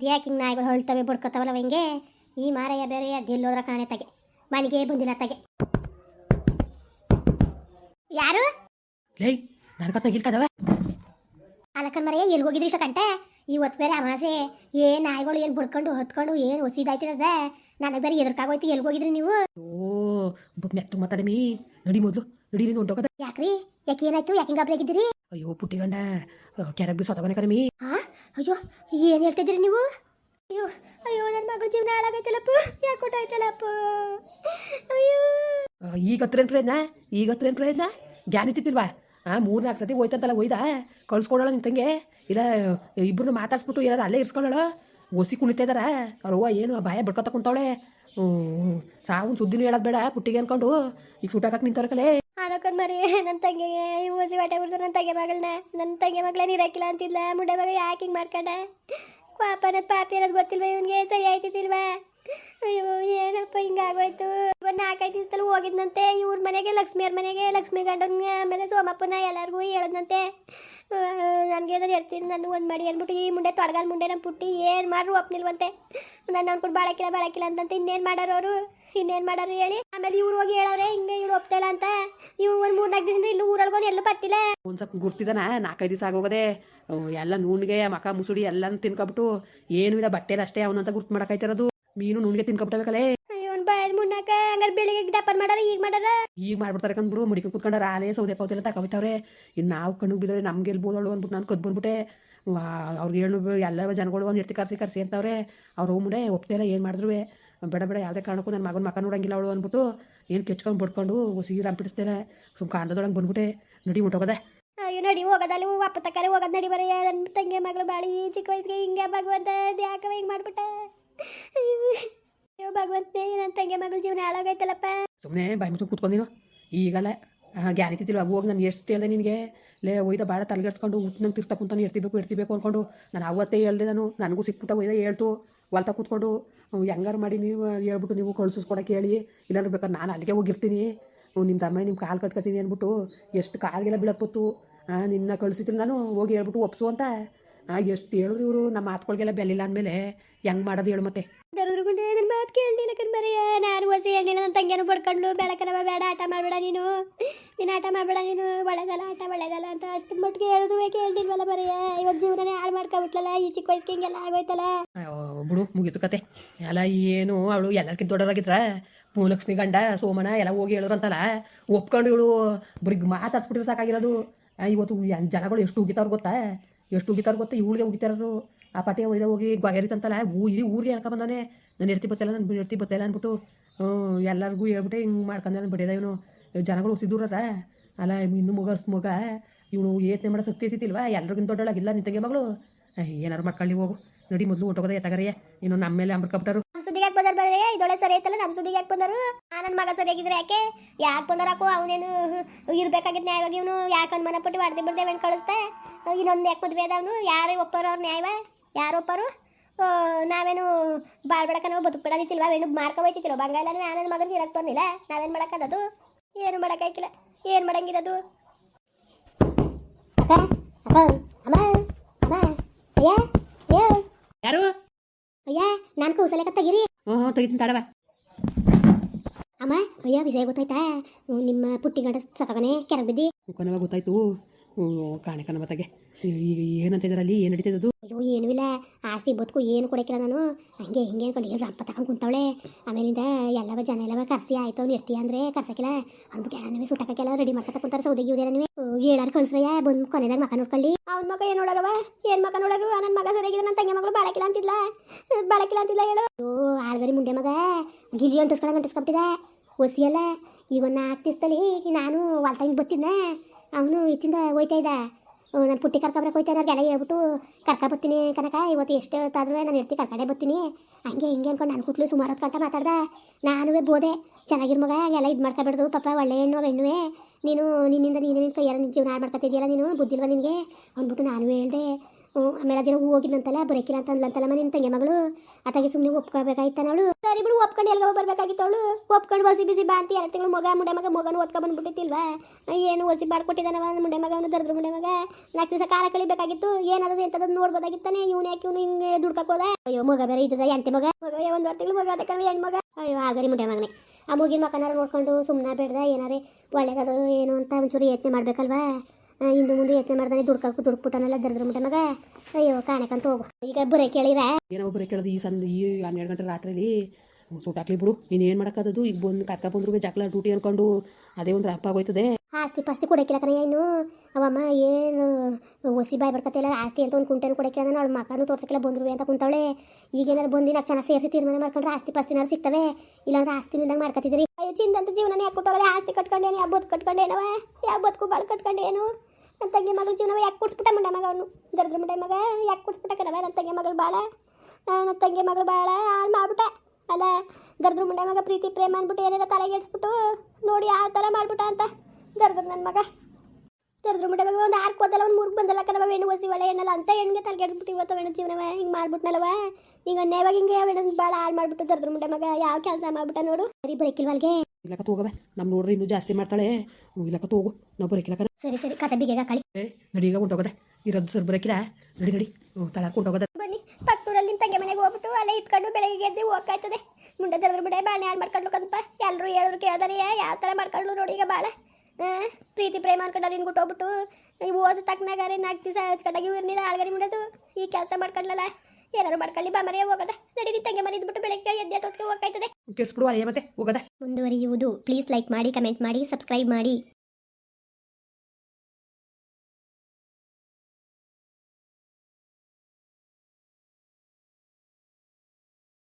ಇದ್ಯಾಕೆ ಹಿಂಗೆ ನಾಯಿಗಳು ಹೊಳ್ತವೆ ಬಡ್ಕೋತಾವಲ್ಲ ಹಿಂಗೆ. ಈ ಮಾರಯ್ಯ ಬೇರೆ ಅದೆಲ್ಲೋದ್ರ ಕಾಣೆ ತಗೆ. ಮನೆಗೆ ಬಂದಿಲ್ಲ ತಗೆ. ಯಾರು? ಲೇ ನನಗೆ ಕತ್ತ ಗಿಲ್ಕದವ ಅಲಕನ್ ಮರೆಯ ಎಲ್ಲಿ ಹೋಗಿದ್ರಿ ಇಷ್ಟ ಕಂಟೆ? ಇವತ್ತು ಬೇರೆ ಅಮಾಸೆ. ಏನ್ ನಾಯಿಗಳು ಏನು ಬಡ್ಕೊಂಡು ಹೊತ್ಕೊಂಡು ಏನು ಹೊಸಿದಾಯ್ತಿರದ ನನಗೆ ಬೇರೆ ಎದುರ್ಕಾಗೋಯ್ತು ಎಲ್ಲಿ ಹೋಗಿದ್ರಿ ನೀವು? ಓ ಮೆತ್ತ ಮಾತಾಡಮಿ ನಡಿ ಮೊದಲು ನಡಿ ಹೊಂಟೋಗದ ಯಾಕ್ರಿ? ಯಾಕೆ ಏನಾಯ್ತು? ಯಾಕೆ ಹಿಂಗೆ ಆಗಿದ್ದೀರಿ? ಅಯ್ಯೋ ಪುಟ್ಟಿಗಂಡ ಗಂಡ ಕೆರೆಗೆ ಬಿ ಸೊತಗನೆ ಕರಮಿ. ಹಾ ಅಯ್ಯೋ ಏನು ಹೇಳ್ತಿದ್ದೀರಿ ನೀವು? ಅಯ್ಯೋ ಅಯ್ಯೋ ನನ್ನ ಮಗಳ ಜೀವನ ಹಾಳಾಗೈತಲ್ಲಪ್ಪ. ಯಾಕೆ ಕೊಟ್ಟಾಯ್ತಲ್ಲಪ್ಪ ಅಯ್ಯೋ. ಈಗ ಹತ್ರ ಏನು ಪ್ರಯತ್ನ? ಈಗ ಹತ್ರ ಏನು ಪ್ರಯತ್ನ? ಜ್ಞಾನ ಇತ್ತಿಲ್ವಾ ಆ ಮೂರು ನಾಲ್ಕು ಸತಿ ಹೋಯ್ತಂತಲ್ಲ ಒಯ್ದ? ಕಳ್ಸ್ಕೊಡೋಳ ನಿಂತಂಗೆ ತಂಗೆ? ಇಲ್ಲ ಇಬ್ಬರನ್ನ ಮಾತಾಡ್ಸ್ಬಿಟ್ಟು ಏನಾರು ಅಲ್ಲೇ ಇರ್ಸ್ಕೊಳ್ಳೋಳ ಒಸಿ ಕುಣಿತಾ ಇದಾರ? ಅವ್ರವ್ವ ಏನು ಭಯ ಬಿಡ್ಕೊತ ಹ್ಞೂ ಸಾವು ಸುದ್ದಿನೂ ಹೇಳೋದು ಬೇಡ ಪುಟ್ಟಿಗೆ ಅನ್ಕೊಂಡು. ಈಗ ಸುಟ್ಟಾಕಕ್ಕೆ ನಿಂತವ್ರ ಅದಕ್ಕೊಂದು ಮರಿ ನನ್ನ ತಂಗಿಗೆ ಓಸಿ ವಾಟೆ ಬಿಡ್ತಾರೆ ನನ್ನ ತಂಗಿ ಮಗಳನ್ನ ನನ್ನ ತಂಗಿ ಮಗಳ ನೀರು ಹಾಕಿಲ್ಲ ಅಂತಿದ್ಲ. ಮುಂಡೆ ಮಗ ಯಾಕೆ ಹಿಂಗೆ ಮಾಡ್ಕೊಂಡ? ಪಾಪ ಅನ್ನೋದು ಪಾಪಿ ಅನ್ನೋದು ಗೊತ್ತಿಲ್ವ ಇವನಿಗೆ? ಸರಿ ಆಯ್ತಿಲ್ವಾ ಅಯ್ಯೋ, ಏನಪ್ಪ ಹಿಂಗಾಗೋಯ್ತು ನಾಲ್ಕೈದು ದಿವಸದಲ್ಲಿ ಹೋಗಿದ್ನಂತೆ. ಇವ್ರ ಮನೆಗೆ, ಲಕ್ಷ್ಮಿಯವ್ರ ಮನೆಗೆ, ಲಕ್ಷ್ಮಿ ಗಂಡನ ಆಮೇಲೆ ಸೋಮಪ್ಪನ ಎಲ್ಲರಿಗೂ ಹೇಳದ್ನಂತೆ. ನನಗೆ ಏನಾದ್ರು ಹೇಳ್ತೀನಿ, ನಾನು ಒಂದು ಮಾಡಿ ಅಂದ್ಬಿಟ್ಟು, ಈ ಮುಂಡೆ ತೊಡಗಾಲ ಮುಂಡೆ ನಮ್ಮ ಪುಟ್ಟಿ ಏನು ಮಾಡ್ರು ಒಪ್ನಿಲ್ವಂತೆ. ನಾನು ಅನ್ಕೊಂಡು ಬಾಳಕಿಲ್ಲ ಬಾಳಕಿಲ್ಲ ಅಂತಂತ ಇನ್ನೇನು ಮಾಡೋರು ಅವರು? ಇನ್ನೇನು ಮಾಡೋರು ಹೇಳಿ? ಆಮೇಲೆ ಇವ್ರು ಹೋಗಿ ಹೇಳೋರೆ ಹಿಂಗೆ ಇವ್ರು ಒಪ್ತಾ ಇಲ್ಲ ಅಂತ. ಇವ್ ಒಂದು ಮೂರು ನಾಲ್ಕು ದಿವಸದಿಂದ ಇಲ್ಲೂ ಊರೊಳಗೋನು ಎಲ್ಲೂ ಪತ್ತಿಲ್ಲ ಒಂದು ಸ್ವಲ್ಪ ಗುರ್ತಿದಾನ, ನಾಲ್ಕೈದು ದಿವಸ ಆಗೋಗದೆ. ಎಲ್ಲ ನೂನ್ಗೆ, ಮಕ, ಮುಸುಡಿ ಎಲ್ಲಾನು ತಿನ್ಕೊಬಿಟ್ಟು, ಏನು ಇಲ್ಲ ಬಟ್ಟೆಲ್ಲ ಅಷ್ಟೇ ಅವನಂತ ಗುರ್ತು ಮಾಡಕೈತಿರೋದು ಮೀನು ನೂನ್ಗೆ ತಿನ್ಕೊಬಿಟ್ಟಬೇಕಲ್ಲೇ ಅಯ್ಯೋ ಒಂದು ಬಾಯಲ್ಲಿ ಮುನ್ನಾಕ ಡಪ್ಪರ್ ಮಾಡಾರ ಈಗ ಮಾಡಾರ ಈಗ ಮಾಡ್ಬಿಡ್ತಾರೆ ಕಂದ್ಬಿಡು ಮಡಿಕೆ ಕುತ್ಕೊಂಡಾರ. ಆಲೇ ಸೌದೆ ಪೌದೆಲ್ಲ ತಗೋತಾವ್ರೆ ಇನ್ನು ನಾವು ಕಣ್ಣಿಗೆ ಬಿದ್ದರೆ ನಮ್ಗೆ ಎಲ್ಬೋದಳು ಅಂದ್ಬಿಟ್ಟು ನಾನು ಕದ್ ಬಂದ್ಬಿಟ್ಟೆ. ಅವ್ರಿಗೆ ಹೇಳು ಎಲ್ಲ ಜನಗಳು ಒಂದು ಇರ್ತಿ ಕರ್ಸಿ ಕರ್ಸಿ ಅಂತವ್ರೆ. ಅವ್ರು ಮುಂಡೆ ಒಪ್ತಿಲ್ಲ ಏನು ಮಾಡಿದ್ರು ಬೇಡ ಬೇಡ ಯಾವುದೇ ಕಾರಣಕ್ಕೂ ನನ್ನ ಮಗನ ಮಕ್ಕ ನೋಡಂಗಿಲ್ಲ ಅವಳು ಅಂದ್ಬಿಟ್ಟು ಏನು ಕೆಚ್ಕೊಂಡು ಬಿಡ್ಕೊಂಡು ಸೀರೆ ಅಂಪಿಡಿಸ್ತಿಲ್ಲ ಸುಮ್ ಕಾಂಡದೊಳಗೆ ಬಂದ್ಬಿಟ್ಟೆ. ನಡಿ ಮುಟ್ಟೋಗದೆ ಅಯ್ಯೋ ನಡಿ ಹೋಗೋದಲ್ಲಿ ಅಪ್ಪ ತಕ್ಕಾರೆ ಹೋಗೋದು ನಡಿ ಬರೀ. ನನ್ನ ತಂಗಿ ಮಗಳು ಬಾಳಿ ಚಿಕ್ಕ ವಯಸ್ಸಿಗೆ ಹಿಂಗೆ ಭಗವಂತ ಯಾಕವ ಹಿಂಗೆ ಮಾಡ್ಬಿಟ್ಟೆ. ಅಯ್ಯೋ ಭಗವಂತನೇ ನನ್ನ ತಂಗಿ ಮಗಳು ಜೀವನ ಹಾಳಾಗೈತಲ್ಲಪ್ಪ ಸುಮ್ಮನೆ ಬಾಯಿ ಮುಚ್ಚು ಈಗಲೇ ಈಗಲ್ಲ ಗ್ಯಾನ್ ಇತ್ತಿಲ್ವ ಹೋಗಿ ನಾನು ಎಷ್ಟು ಹೇಳ್ದೆ ನಿನಗೆ? ಲೇ, ಒಯ್ದ ಭಾಳ ತಲೆಗೆಡ್ಸ್ಕೊಂಡು ನಂಗೆ ತಿರ್ತಾ ಕುಂತಾನೆ ಇರ್ತಿಬೇಕು ಇರ್ತಿಬೇಕು ಅಂದ್ಕೊಂಡು ನಾನು ಅವತ್ತೇ ಹೇಳ್ದೆ ನಾನು. ನನಗೂ ಸಿಕ್ಬಿಟ್ಟ ಒಯ್ದ ಹೇಳ್ತು. ಹೊಲ್ತಾ ಕೂತ್ಕೊಂಡು ಹೆಂಗಾರು ಮಾಡಿ ನೀವು ಹೇಳ್ಬಿಟ್ಟು ನೀವು ಕಳ್ಸಿಸ್ಕೊಡಕ್ಕೆ ಹೇಳಿ. ಇಲ್ಲಾಂದ್ರೆ ಬೇಕಾದ್ರೆ ನಾನು ಅಲ್ಲಿಗೆ ಹೋಗಿರ್ತೀನಿ. ನಿಮ್ಮ ತಮ್ಮ ನಿಮ್ಮ ಕಾಲು ಕಟ್ಕೊತೀನಿ ಅಂದ್ಬಿಟ್ಟು ಎಷ್ಟು ಕಾಲಿಗೆಲ್ಲ ಬೀಳಕ್ಬತ್ತು ನಿನ್ನ ಕಳ್ಸಿದ್ರು ನಾನು ಹೋಗಿ ಹೇಳ್ಬಿಟ್ಟು ಒಪ್ಸು ಅಂತ. ಎಷ್ಟು ಹೇಳಿದ್ರು ಇವರು, ನಮ್ಮ ಮಾತುಗಳಿಗೆಲ್ಲ ಬೆಲ್ಲಿಲ್ಲ ಅಂದಮೇಲೆ ಹೆಂಗೆ ಮಾಡೋದು ಹೇಳು ಮತ್ತೆ. ದರದ್ರುಗೊಂಡೆ ನನ್ನ ಮಾತು ಕೇಳಲಿಲ್ಲ ಕಣ್ ಮರೆಯ. ನಾನು ಹೊಸಿ ಹೇಳಿಲ್ಲ ನನ್ನ ತಂಗಿಯನ್ನು ಬಡ್ಕೊಂಡು ಬೆಳಕನವ ಬೇಡ, ಆಟ ಮಾಡಬೇಡ ನೀನು. ನೀನು ಆಟ ಮಾಡಬೇಡ ನೀನು. ಒಳ್ಳೆದಲ್ಲ ಆಟ, ಒಳ್ಳೆದಲ್ಲ ಅಂತ ಅಷ್ಟು ಮಟ್ಟಿಗೆ ಹೇಳಿದ್ರು ಕೇಳ್ತಿಲ್ವಲ್ಲ ಬರೆಯ ಇವಾಗ ಜೀವನನೇ ಹಾಳು ಮಾಡ್ಕೊಬಿಟ್ಲಲ್ಲ, ಈ ಚಿಕ್ಕ ವಯಸ್ಸಿಗೆ ಹಿಂಗೆಲ್ಲ ಆಗೋಯ್ತಲ್ಲ ಬಿಡು, ಮುಗೀತು ಕತೆ. ಎಲ್ಲ ಏನು ಅವಳು ಎಲ್ಲರ್ಕಿಂತ ದೊಡ್ಡವರಾಗಿದ್ರ? ಭೂಲಕ್ಷ್ಮಿ ಗಂಡ ಸೋಮಣ ಎಲ್ಲ ಹೋಗಿ ಹೇಳಿದ್ರಂತಲ್ಲ ಒಪ್ಕೊಂಡು ಇವಳು ಬರೀ ಮಾತಾಡ್ಸ್ಬಿಟ್ರೆ ಸಾಕಾಗಿರೋದು. ಇವತ್ತು ಜನಗಳು ಎಷ್ಟು ಉಗಿತಾರ ಗೊತ್ತಾ? ಎಷ್ಟು ಉಗಿತಾರ ಗೊತ್ತಾ? ಇವಳಿಗೆ ಉಗಿತಾರು ಆ ಪಟೆ ಒಯ್ದ ಹೋಗಿ ಎರಿತಂತಲ್ಲ ಊ, ಇಡೀ ಊರಿಗೆ ಹೇಳ್ಕೊಂಡ್ ಬಂದಾನೆ. ನಾನು ಎರ್ತಿ ಬತ್ತಲ್ಲ ನಾನು ಎಡ್ತಿ ಬತ್ತಲ್ಲ ಅಂದ್ಬಿಟ್ಟು ಎಲ್ಲರಿಗೂ ಹೇಳ್ಬಿಟ್ಟೆ, ಹಿಂಗೆ ಮಾಡ್ಕೊಂಡೆ ಬಿಟ್ಟಿದೆ ಇವನು. ಜನಗಳು ಸಿದ್ದೂರರ ಅಲ್ಲ ಇನ್ನು ಮಗ ಮಗ. ಇವಳು ಏತನೆ ಮಾಡೋ ಶಕ್ತಿ ಐತಿಲ್ವಾ ಎಲ್ರಿಗಿಂತ ಇಲ್ಲ ನಿಂತಗೆ ಮಗಳು? ಏನಾರು ಮಾಡ್ಕೊಳ್ಳಿ ಹೋಗು. ನಡಿ ಮೊದಲು ಹೊಟ್ಟೋಗದೆ ಎತ್ತಗರಿಯ ಇನ್ನು ನಮ್ಮ ಮೇಲೆ ಅಂಬ್ರಕಪ್ಟರು ನಮ್ಮ ಸುದ್ದಿಗೆ ಯಾಕೆ ಬಂದಾರ ಬರ್ರಿ? ಇದೊಳೆ ಸರಿ ಐತಲ್ಲ ನಮ್ಮ ಸುದ್ದಿಗೆ ಯಾಕೆ ಬಂದರು? ನನ್ನ ಮಗ ಸರಿಯಾಗಿದ್ರೆ ಯಾಕೆ? ಯಾಕೆ ಬಂದಾರಾಕು ಅವನೇನು ಇರಬೇಕಾಗಿತ್ತು ನ್ಯಾಯವಾಗಿ. ಇವನು ಯಾಕೆ ಅನುಮಾನ ಪಟ್ಟು ಹೊಡೆದು ಬಿಡ್ದೆ ಕಳಿಸ್ತಾ ಇನ್ನೊಂದು ಯಾಕೆ ಮದುವೆ ಅದಾವನು ಯಾರು ಒಪ್ಪರು ಅವ್ರು ನ್ಯಾಯವ? ಯಾರು ಒಪ್ಪರು ಆ, ನಾವೇನು ಬಾಳ್ಬೇಡಕ ನಾವು ಬದುಕ್ಬಿಡೋದಿತ್ತಿಲ್ವ ಏನು ಮಾರ್ಕ ಬಂಗಾಲ ನಾನು ನನ್ನ ಮಗನಿಗೆ ಇರಕ್ಕೆ ಬಂದಿಲ್ಲ ನಾವೇನು ಮಾಡೋಕ್ಕದದು? ಏನು ಮಾಡೋಕ್ಕಾಗಿಲ್ಲ ಏನು ಅಯ್ಯ ಯಾರು? ಅಯ್ಯ ನಾನು ಕೌಸಲ್ಯಕ ತೆಗಿರಿ ಹ್ಞೂ ತೆಗಿತೀನಿ ತಡವ ಅಮ್ಮ ಅಯ್ಯ ವಿಷಯ ಗೊತ್ತಾಯ್ತಾ? ನಿಮ್ಮ ಪುಟ್ಟಿ ಗಂಡ ಸತಗನೆ ಕೆರಗ್ ಬಿದ್ದಿ ಕೊನವ ಗೊತ್ತಾಯ್ತು. ಹ್ಞೂ ಕಾಣೆ ಕಣ ಮತ್ತಗೆ. ಈಗ ಏನಂತ ಇದ್ರಲ್ಲಿ ಏನು ನಡೀತದದು? ಅಯ್ಯೋ ಏನೂ ಇಲ್ಲ. ಆಸ್ತಿ ಬದುಕು ಏನು ಕೊಡಕ್ಕಿಲ್ಲ ನಾನು. ಹಂಗೆ ಹಿಂಗೆ ಅನ್ಕೊಂಡು ಏನು ರಂಪ ತಗೊಂಡು ಕುಂತವಳೆ. ಆಮೇಲಿಂದ ಎಲ್ಲವ ಜನ ಎಲ್ಲವ ಕರ್ಸಿ ಆಯ್ತು ಅವ್ನು ಇರ್ತೀಯ ಅಂದರೆ ಕರ್ಸಕ್ಕಿಲ್ಲ. ಅಂದ್ಬಿಟ್ಟು ಎಲ್ಲ ಸುಟ್ಟಕ್ಕೆಲ್ಲ ರೆಡಿ ಮಾಡ್ಕೊತ ಕುಂತಾರೆ ಸೌದೆಗೆ ಇವ್ರೆ ನೀವು. ಹೇಳಾರು ಕಳ್ಸ್ರಯ್ಯ ಬಂದು ಕೊನೆದಾಗ ಮಕ ನೋಡ್ಕೊಳ್ಳಿ. ಅವ್ನ ಮಗ ಏನು ನೋಡೋರವ ಏನು ಮಗ ನೋಡೋರು ನನ್ನ ಮಗ ಸರಿಯಾಗಿದೆ ನನ್ನ ತಂಗಿ ಮಗಳು ಬಾಳಕಿಲ್ಲ ಅಂತಿಲ್ಲ ಬಾಳಕಿಲ್ಲ ಅಂತಿಲ್ಲ ಹೇಳು. ಅಯ್ಯೋ ಆಳ್ಗರಿ ಮುಂಡೆ ಮಗ. ಗಿಲಿ ಅಂಟಿಸ್ಕೊಳಂಗೆ ಅಂಟಿಸ್ಕೊಬಿಟ್ಟಿದೆ. ಒಸಿಯಲ್ಲ ಈಗ ಒಂದು ನಾಲ್ಕು ದಿವಸದಲ್ಲಿ ನಾನು ಹೊಲ್ತಾಗಿ ಬತ್ತಿದ್ದೆ ಅವನು ಇತ್ತಿಂದ ಹೋಯ್ತಾ ಇದ್ದ. ನಾನು ಪುಟ್ಟಿ ಕರ್ಕೊಬ್ರಕ್ಕೆ ಹೋಯ್ತಾರೆ ಅವ್ರಿಗೆಲ್ಲ ಹೇಳ್ಬಿಟ್ಟು ಕರ್ಕ ಬರ್ತೀನಿ ಕನಕ, ಇವತ್ತು ಎಷ್ಟು ಹೊತ್ತಾದ್ರೂ ನಾನು ಇರ್ತಿ ಕರ್ಕಡೆ ಬರ್ತೀನಿ. ಹಂಗೆ ಹಿಂಗೆ ಅನ್ಕೊಂಡು ನಾನು ಕುಟ್ಲು ಸುಮಾರು ಹೊತ್ತು ಗಂಟೆ ಮಾತಾಡ್ದೆ. ನಾನು ಬೋದೆ ಚೆನ್ನಾಗಿರ್ ಮಗ, ಎಲ್ಲ ಇದು ಮಾಡ್ಕೊಬಿಡ್ದು. ಪಾಪ ಒಳ್ಳೆ ಹೆಣ್ಣು ಹೆಣ್ಣುವೆ. ನೀನು ನಿನ್ನಿಂದ ನೀನು ನಿನ್ನ ಕೈಯಾರ ನಿನ್ನ ಜೀವನ ಹಾಳು ಮಾಡ್ಕೊತಿದ್ಯಲ್ಲ ನೀನು? ಬುದ್ಧಿಲ್ವ ನಿನಗೆ? ಅಂದ್ಬಿಟ್ಟು ನಾನು ಹೇಳ್ದೆ. ಆಮೇಲೆ ಅದೇನೋ ಹೋಗಿದ್ನಂತಲ್ಲ, ಬರೋಕಿಲ್ಲ ಅಂತ ಅಂದ್ಲಂತಲ್ಲ ಮನೆ ತಂಗಿ ಮಗಳು. ಅತ್ತಾಗೆ ಸುಮ್ಮನೆ ಒಪ್ಕೋಬೇಕಾಯ್ತಾನ ಅವಳು ಸರಿ ಬಿಡು, ಒಪ್ಕೊಂಡು ಎಲ್ಗೋ ಬರಬೇಕಾಗಿತ್ತು ಅವಳು. ಒಪ್ಕೊಂಡು ಬಸಿ ಬಿಸಿ ಬಾಂತಿ ಎರಡು ತಿಂಗಳು ಮಗ, ಮುಂಡೆ ಮಗ ಮಗನು ಓದ್ಕೊ ಬಂದ್ಬಿಟ್ಟಿತ್ತಿಲ್ವಾ? ಏನು ಒಸಿ ಬಾಡ್ಕೊಟ್ಟಿದ್ದಾನವ ಮುಂಡೆ ಮಗ, ಅವನು ದರ್ದ್ರ ಮುಂಡೆ ಮಗ? ನಾಲ್ಕು ದಿವಸ ಕಾಲ ಕಳಿಬೇಕಾಗಿತ್ತು ಏನಾದ್ರು ಎಂತದ್ದು ನೋಡ್ಬೋದಾಗಿತ್ತಾನೆ? ಇವ್ನು ಯಾಕೆ ಇವನು ಹಿಂಗೆ ದುಡ್ಕಕ್ ಹೋದ? ಅಯ್ಯೋ, ಮಗ ಬೇರೆ ಇದ್ದದ ಎಂತೆ ಮಗ. ಮಗ ಒಂದು ವಾರ ತಿಂಗಳು ಮಗ ಅದಕ್ಕೆ ಹೆಣ್ಣು ಮಗ. ಅಯ್ಯೋ ಆಗರಿ ಮುಂಡೆ ಮಗನೇ. ಆ ಮುಗಿನ ಮಕ್ಕನಾರು ನೋಡ್ಕೊಂಡು ಸುಮ್ಮನೆ ಬೇಡ್ದ, ಏನಾರೇ ಒಳ್ಳೇದದು ಏನು ಅಂತ ಒಂಚೂರು ಯತ್ನೆ ಮಾಡ್ಬೇಕಲ್ವಾ? ಹಿಂದು ಮುಂದೆ ಯತ್ನ ಮಾಡ್ದಾನೆ ದುಡ್ಕಾಕು ದುಡ್ಕ್ಬಿಟ್ಟನೆಲ್ಲ ದರ್ದ್ರ ಮುಟ ಮಗ. ಅಯ್ಯೋ ಕಾಣಕಂತ ಹೋಗು. ಈಗ ಬುರೆ ಕೇಳಿರ? ಏನೋ ಒಬ್ಬರೇ ಕೇಳೋದು ಈ ಸಂದ ಈ ಹನ್ನೆರಡು ಗಂಟೆ ರಾತ್ರಿಲಿ. ಸೂಟಾಕ್ಲಿ ಬಿಡು. ಇನ್ನೇನು ಮಾಡೋಕ್ಕದು ಈಗ ಬಂದು ಕರ್ಕ ಬಂದ್ರು ಜಾಕ್ಲ ಡ್ಯೂಟಿ ಅನ್ಕೊಂಡು ಅದೇ ಒಂದು ರಪ್ಪ ಆಗೋಯ್ತದೆ. ಆಸ್ತಿ ಪಾಸ್ತಿ ಕೊಡಕಿಲ್ಲ ಕಣ ಏನು ಅವಮ್ಮ ಏನು ಒಸಿ ಬಾಯ್ ಬರ್ಕತ್ತಿಲ್ಲ ಆಸ್ತಿ ಅಂತ ಒಂದು ಕುಂಟೆನು ಕೊಡಕ್ಕಿಲ್ಲ ಅಂದ್ರೆ ಅವಳ ಮಕ್ಕನು ತೋರ್ಸಕ್ಕಿಲ್ಲ ಬಂದ್ರು ಅಂತ ಕುಂತವಳೆ. ಈಗೇನಾರು ಬಂದು ನಾಲ್ಕು ಚೆನ್ನಾಗಿ ಸೇರಿಸಿ ತೀರ್ಮಾನ ಮಾಡ್ಕೊಂಡ್ರೆ ಆಸ್ತಿ ಪಾಸ್ತಿನಾರು ಸಿಗ್ತವೆ. ಇಲ್ಲಾಂದ್ರೆ ಆಸ್ತಿ ಇಲ್ದಂಗೆ ಮಾಡ್ಕತ್ತಿದ್ರಿ. ಅಯ್ಯೋ ಚಿಂದಂತ ಜೀವನ ಯಾಕೆ ಕೊಟ್ಟೋಗದೆ? ಆಸ್ತಿ ಕಟ್ಕೊಂಡೇನು ಯಾವ ಬದುಕು ಕಟ್ಕೊಂಡೇನವ? ಯಾವ ಬದುಕು ಬಾಳು ಕಟ್ಕೊಂಡೇನು? ನನ್ನ ತಂಗಿ ಮಗಳು ಜೀವನ ಯಾಕೆ ಕುಡ್ಸ್ಬಿಟ್ಟ ಮುಂಡೆ ಮಗ ಅವನು? ದರಿದ್ರ ಮುಂಡೆ ಮಗ ಯಾಕೆ ಕೊಡ್ಸ್ಬಿಟ್ಟ ಕಣವ ನನ್ನ ತಂಗಿ ಮಗಳು ಬಾಳ ನನ್ನ ತಂಗಿ ಮಗಳು ಬಾಳ ಹಾಳು ಮಾಡ್ಬಿಟ್ಟ. ಅಲ್ಲ, ದರ್ದ್ರ ಮುಂಡೆ ಮಗ ಪ್ರೀತಿ, ಪ್ರೇಮ ಅಂದ್ಬಿಟ್ಟು ತಲೆಗೆ ತಲೆಗೆಡ್ಸ್ಬಿಟ್ಟು ನೋಡಿ ಯಾವ ಥರ ಮಾಡ್ಬಿಟ್ಟ ಅಂತ. ದರ್ದ್ರ ನನ್ನ ಮಗ. ದರ್ದ್ರ ಮುಂಡೆ ಮಗ ಒಂದು ಆರ್ಕ್ ಹೋದಲ್ಲ, ಒಂದು ಮೂರು ಬಂದಲ್ಲ ಕಣವ ಹೆಣ್ಣು ಒಸಿ ಒಳ್ಳೆ ಹೆಣ್ಣಲ್ಲ ಅಂತ ಹೆಣ್ಣಿಗೆ ತಲೆಗೆಡ್ಸ್ಬಿಟ್ಟು ಇವತ್ತು ಹೆಣ್ಣು ಜೀವನವ ಹಿಂಗೆ ಮಾಡ್ಬಿಟ್ನಲ್ವ ಈಗ ನೇವಾಗ ಹಿಂಗೆ ಹೆಣ್ಣು ಭಾಳ ಹಾಳು ಮಾಡ್ಬಿಟ್ಟು ದರ್ದ್ರ ಮುಂಡೆ ಮಗ, ಯಾವ ಕೆಲಸ ಮಾಡ್ಬಿಟ್ಟ ನೋಡು. ಸರಿ ಬರಕಿಲ್ವಲ್ಗೆ ಇಲ್ಲಕ್ಕ ತೋಗವೆ ನಮ್ಮ ನೋಡ್ರಿ ಇನ್ನು ಜಾಸ್ತಿ ಮಾಡ್ತಾಳೆ. ಇಲ್ಲಕ್ಕ ತಗೋ ನಾವು ಬರೋಕಿಲ್ಲ ಸರಿ ಸರಿ ಕತೆ ಬಿಗೆಗ ಕಳಿ. ನಡಿ ಈಗ ಹೊಂಟೋಗದೆ. ಇರೋದು ಸರ್ ಬರಕಿಲ್ಲ ನಡಿ ನಡಿ. ತಳ ಹೊಂಟೋಗದೆ ಬನ್ನಿ ಪಕ್ಕೂರಲ್ಲಿ ತಂಗಿ ಮನೆಗೆ ಹೋಗ್ಬಿಟ್ಟು ಅಲ್ಲೇ ಇಟ್ಕೊಂಡು ಬೆಳಗ್ಗೆ ಎದ್ದು ಹೋಗ್ಕಾಯ್ತದೆ. ಮುಂಡೆ ದರ್ದ್ರ ಬಿಡೆ ಬಾಳೆ ಹಾಳು ಮಾಡ್ಕೊಂಡು ಕದಪ್ಪ ಎಲ್ಲರೂ ಹೇಳಿದ್ರು ಕೇಳ್ದಾರೆ ಯಾವ ಥರ ಮಾಡ್ಕೊಂಡು ನೋಡಿ ಈಗ ಭಾಳ ಪ್ರೀತಿ ಪ್ರೇಮ ಅನ್ಕೊಂಡಾರೆ ನಿನ್ಗೆ ಹೋಗ್ಬಿಟ್ಟು ನೀವು ಓದ ತಕ್ಕನಾಗಾರೆ ನಾಲ್ಕು ದಿವಸ ಹಚ್ಕೊಂಡಾಗಿ ಇರ್ನಿಲ್ಲ ಆಳ್ಗರಿ ಮುಂಡದು ಈ ಕೆಲಸ ಮಾಡ್ಕೊಳ್ಳಲ್ಲ ಏನಾರು ಮಾಡ್ಕೊಳ್ಳಿ ಬಾ ಮರೆಯ ಹೋಗದ. ನಡೀರಿ ತಂಗೆ ಇದ್ಬಿಟ್ಟು ಬೆಳಗ್ಗೆ ಎದ್ದೆ ಹೋಗ್ತದೆ ಕೆಡ್ಸ್ಬಿಡು ಮತ್ತೆ ಹೋಗದ? ಮುಂದುವರಿಯುವುದು. ಪ್ಲೀಸ್ ಲೈಕ್ ಮಾಡಿ ಕಮೆಂಟ್ ಮಾಡಿ ಸಬ್ಸ್ಕ್ರೈಬ್ ಮಾಡಿ.